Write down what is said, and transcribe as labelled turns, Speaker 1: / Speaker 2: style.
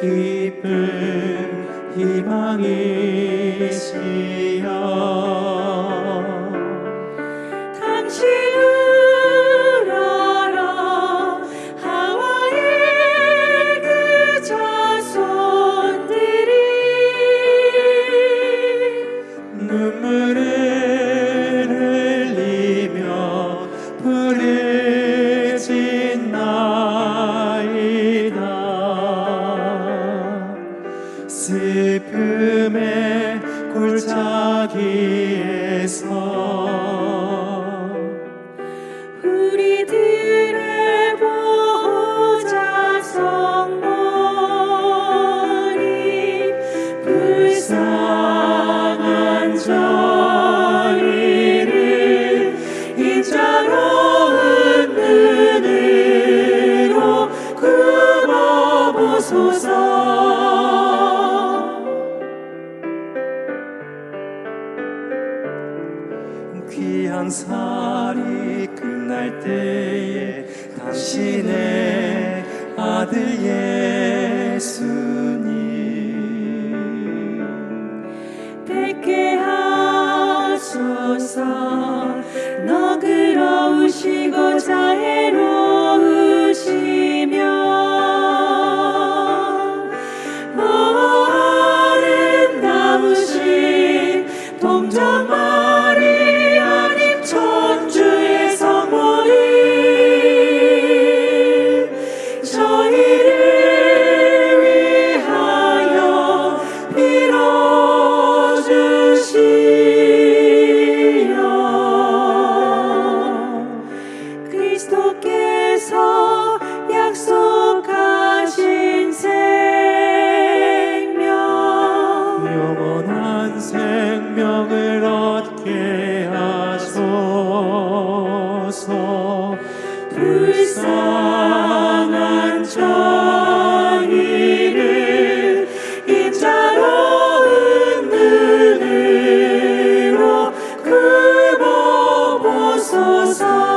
Speaker 1: 기쁨 희망이시여.
Speaker 2: 당신을 알아 하와의 그 자손들이
Speaker 1: 눈물을 흘리며 부르 슬픔의 골짜기에서
Speaker 2: 우리들의 보호자 성모니 불쌍한 저희를 인자로운 눈으로 굽어보소서
Speaker 1: 귀한 살이 끝날 때에 당신의 아들 예수님.
Speaker 2: 뵙게 하소서 얻게 하소서? 불쌍한 자이를
Speaker 1: 인자로운 눈으로 굽어보소서.